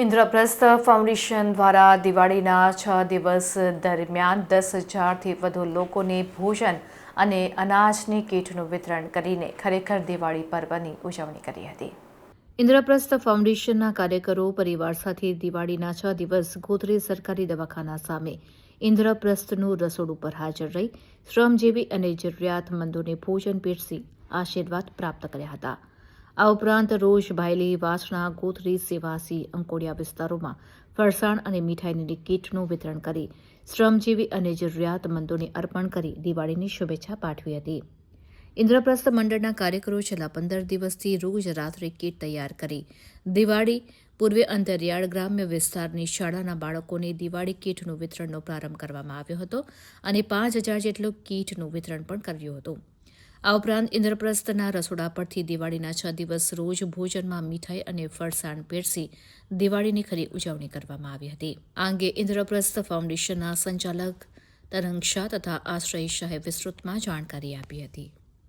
Indraprastha foundation દ્વારા દિવાળીના છ દિવસ દરમિયાન દસ હજારથી વધુ લોકોને ભોજન અને અનાજની કીટનું વિતરણ કરીને ખરેખર દિવાળી પર્વની ઉજવણી કરી હતી. ઇન્દ્રપ્રસ્થ ફાઉન્ડેશનના કાર્યકરો પરિવાર સાથે દિવાળીના છ દિવસ ગોધરે સરકારી દવાખાના સામે ઇન્દ્રપ્રસ્થનું રસોડું પર હાજર રહી, શ્રમજીવી અને જરૂરિયાતમંદોને ભોજન પીરસી આશીર્વાદ પ્રાપ્ત કર્યા હતા. આ ઉપરાંત રોજ ભાયલી, વાસણા ગોથરી સેવાસી, અંકોડિયા વિસ્તારોમાં ફરસાણ અને મીઠાઈની કીટનું વિતરણ કરી શ્રમજીવી અને જરૂરિયાતમંદોને અર્પણ કરી દિવાળીની શુભેચ્છા પાઠવી હતી. ઇન્દ્રપ્રસ્થ મંડળના કાર્યકરો છેલ્લા પંદર દિવસથી રોજ રાત્રે કીટ તૈયાર કરી દિવાળી પૂર્વે અંતરિયાળ ગ્રામ્ય વિસ્તારની શાળાના બાળકોને દિવાળી કીટનું વિતરણનો પ્રારંભ કરવામાં આવ્યો હતો અને પાંચ હજાર જેટલું કીટનું વિતરણ પણ કર્યું હતું. આ ઉપરાંત ઇન્દ્રપ્રસ્થના રસોડા પરથી દિવાળીના છ દિવસ રોજ ભોજનમાં મીઠાઈ અને ફરસાણ પીરસી દિવાળીની ખરી ઉજવણી કરવામાં આવી હતી. આ અંગે ઇન્દ્રપ્રસ્થ ફાઉન્ડેશનના સંચાલક તરંગ શાહ તથા આશ્રય શાહે વિસ્તૃતમાં જાણકારી આપી હતી.